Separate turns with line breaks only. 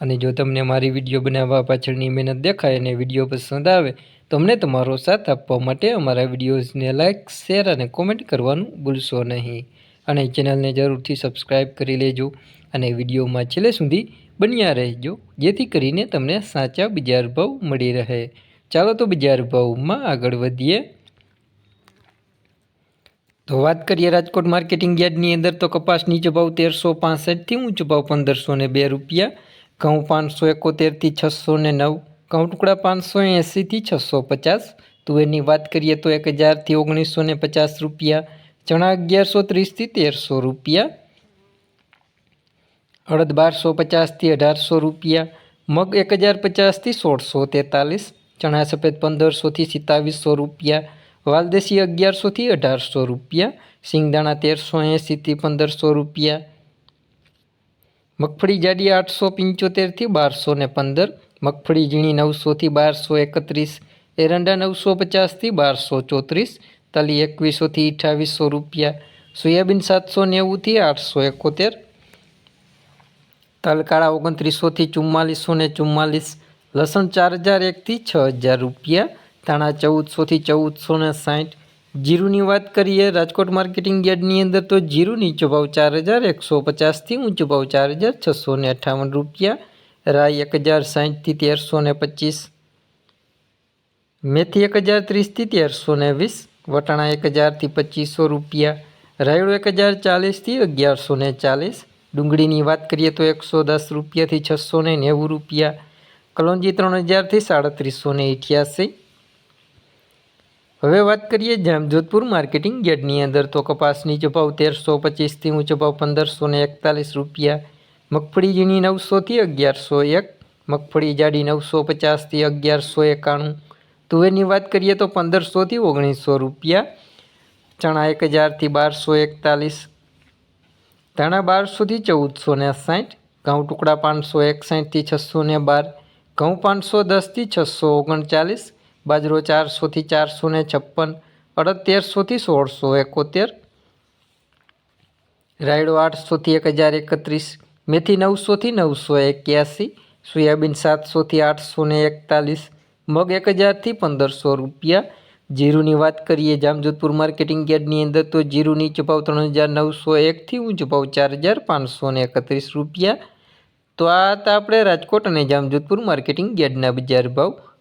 અને જો તમને મારી વીડિયો બનાવવા પાછળની મહેનત દેખાય અને વીડિયો પસંદ આવે તો અમને તમારો સાથ આપવા માટે અમારા વિડીયોઝને લાઇક શેર અને કોમેન્ટ કરવાનું ભૂલશો નહીં. અને ચેનલને જરૂરથી સબસ્ક્રાઈબ કરી લેજો અને વિડીયોમાં છેલ્લે સુધી બન્યા રહેજો, જેથી કરીને તમને સાચા બજાર ભાવ મળી રહે. ચાલો તો બજાર ભાવમાં આગળ વધીએ. તો વાત કરીએ રાજકોટ માર્કેટિંગ યાર્ડની અંદર તો કપાસ નીચો ભાવ તેરસો પાસઠથી ઊંચો ભાવ પંદરસો ને બે રૂપિયા ઘઉં પાંચસો એકોતેરથી છસો ને નવ ઘઉં ટુકડા પાંચસો એંસીથી છસો પચાસ તુવેરની વાત કરીએ તો એક હજારથી ઓગણીસો ને પચાસ રૂપિયા ચણા અગિયારસો ત્રીસથી તેરસો રૂપિયા અડદ બારસો પચાસથી અઢારસો રૂપિયા મગ એક હજાર પચાસથી સોળસો તેતાલીસ ચણા સફેદ પંદરસોથી સિત્તાવીસો રૂપિયા વાલદેશી અગિયારસોથી અઢારસો રૂપિયા સિંગદાણા તેરસો એંસીથી પંદરસો રૂપિયા મગફળી જાડી આઠસો પંચોતેરથી બારસો ને પંદર, મગફળી ઝીણી નવસોથી બારસો એકત્રીસ, એરંડા નવસો પચાસથી બારસો ચોત્રીસ, તલી એકવીસોથી અઠાવીસો રૂપિયા, સોયાબીન સાતસો નેવુંથી આઠસો એકોતેર, તલકાળા ઓગણત્રીસોથી ચુમ્માલીસો ને ચુમ્માલીસ, લસણ ચાર હજાર એકથી છ હજાર રૂપિયા, ધાણા ચૌદસોથી ચૌદસો ને સાઠ જીરુની વાત કરીએ, રાજકોટ માર્કેટિંગ યાર્ડની અંદર તો જીરું નીચો ભાવ ચાર હજાર, એકસો પચાસથી ઊંચો ભાવ ચાર હજાર, છસો ને અઠ્ઠાવન રૂપિયા, રાઈ એક હજાર સાહીઠથી તેરસો ને પચીસ, મેથી એક હજાર ત્રીસથી તેરસો ને વીસ, વટાણા એક હજારથી પચીસો રૂપિયા, રાયડો એક હજાર ચાલીસથી અગિયારસો ને ચાલીસ, ડુંગળીની વાત કરીએ તો એકસો દસ રૂપિયાથી છસો ને નેવું રૂપિયા, કલોંજી ત્રણ હજારથી સાડત્રીસો ને અઠ્યાસી હવે વાત કરીએ જામજોધપુર માર્કેટિંગ યાર્ડની અંદર, તો કપાસની નીચો તેરસો પચીસથી ઊંચો ભાવ પંદરસો ને એકતાલીસ રૂપિયા મગફળી ઝીણી નવસોથી અગિયારસો એક, મગફળી જાડી નવસો પચાસથી અગિયારસો એકાણું. તુવેરની વાત કરીએ તો પંદરસોથી ઓગણીસો રૂપિયા, ચણા એક હજારથી બારસો એકતાલીસ, ધાણા બારસોથી ચૌદસો ને સાઠ, ઘઉં ટુકડા પાંચસો એકસાઠથી છસો ને બાર, ઘઉં પાંચસો દસથી છસો ઓગણચાલીસ બાજરો ચારસોથી ચારસો ને છપ્પન અડતેરસોથી સોળસો, એકોતેર, રાયડો આઠસોથી એક હજાર એકત્રીસ, મેથી નવસોથી નવસો એક્યાસી, સોયાબીન સાતસોથી આઠસો ને એકતાલીસ, મગ એક હજારથી પંદરસો રૂપિયા. જીરુની વાત કરીએ જામજોધપુર માર્કેટિંગ યાર્ડની અંદર તો જીરુની ચપાવ ત્રણ હજાર નવસો એકથી ઊંચો ભાવ ચાર હજાર પાંચસો ને એકત્રીસ રૂપિયા. તો આ હતા આપણે રાજકોટ અને જામજોધપુર માર્કેટિંગ યાર્ડના બજાર ભાવ.